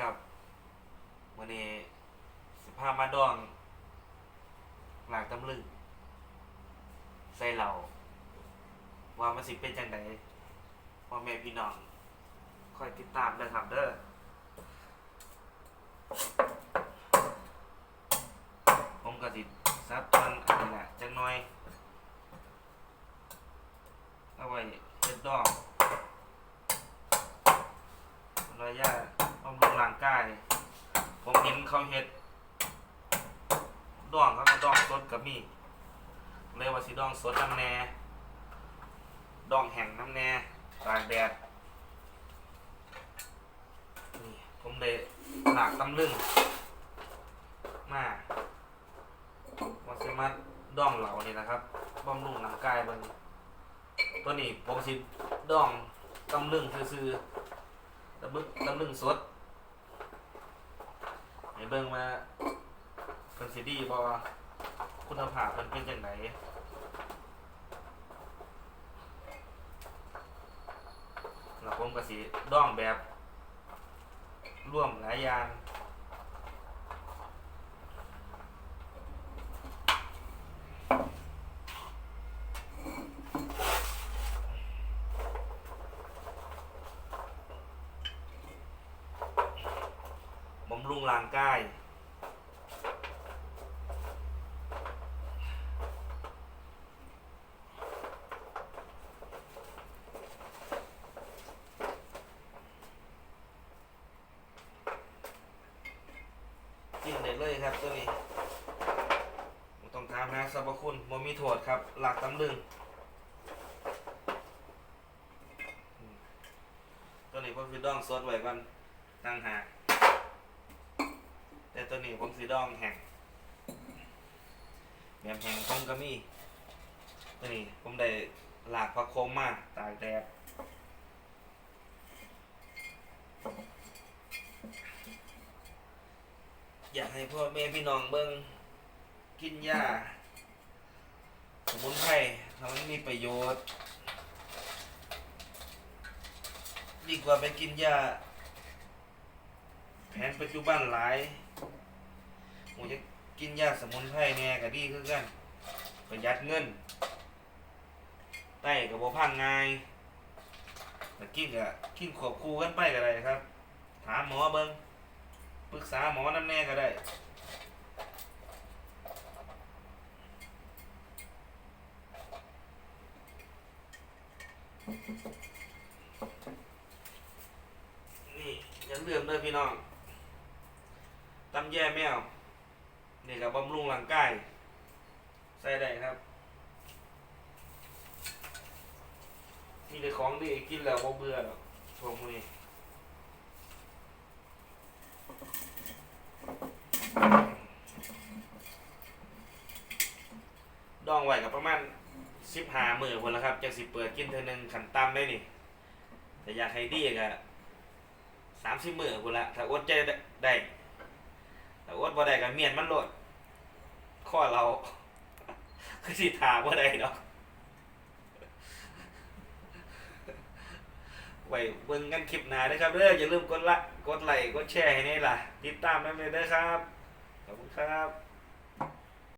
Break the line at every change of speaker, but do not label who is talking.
ครับวันนี้สิพามาดองหลากตำลึงใส่เหล่าว่ามันสิเป็นจังไดพ่อแม่พี่น้องคอยติดตามเด้อครับเด้อผมก็สิซับตอนอันนี้แหละจังหน่อยเอาไว้เช็ดดองระยะ บำรุงร่างกาย ผมเห็นเขาเฮ็ดดองเขาก็ดองสดกับมีเลยว่าสิดองสดน้ำแน่ดองแห้งน้ำแน่ตากแดดนี่ผมได้หลากตำลึงมาว่าสิมาดองเหล่านี่นะครับบำรุงร่างกายเบิ่งตัวนี้ผมสิดองตำลึงซื่อๆตำลึงตำลึงสด ให้เบิ่งมาเพิ่นสิดีบ่คุณภาพมันเป็นจังไดแล้วผมก็สิดองแบบ ร่วมหลายอย่างบำ ร่างกายกินได้เลยครับตัวนี้ต้องถามหาสรรพคุณบ่มีโทษครับ หลักตำลึง ตัวนี้ผมสิดองสดไว้ก่อนตั้งหาก ต่ตัวนี้ผมสิดองแห้งแบบแห้งผมก็มีตัวนี้ผมได้หลากผักโคมมาตากแดดอยากให้พ่อแม่พี่น้องเบิ่งกินหญ้าสมุนไพรทำให้มีประโยชน์ ดีกว่าไปกินหญ้าแผนปัจจุบันหลาย ผมจะกินหญ้าสมุนไพรแน่ก็ดีคือกันประหยัดเงินไต้กับบ่พังง่ายแต่กินก็กินควบคู่กันไปก็ได้ครับ ถามหมอเบิ่งปรึกษาหมอนั่นแน่ก็ได้นี่อยังเลื่อมเลยพี่น้องตำแย่แมว นี่กับบำรุงร่างกายใส่ได้ครับมีแต่ของดีกินแล้วบ่เบื่อหรอกพวกมือดองไว้กับประมาณสิบหามือคนละครับจากสิเปิดกินเทอหนึงขันตำได้นี่ แต่อยากให้ดีก็สามสิบมือคนละถ้าอดใจได้ แต่อดบ่ได้ก็เมียนมันโหลดข้อเรา คือสิถามว่ได้เนาะไว้เบิ่งกันคลิปหน้านะครับเด้ออย่าลืมกดละกดไลค์กดแชร์ให้นี่ล่ะ ติดตามได้เลยเด้อครับ ขอบคุณครับ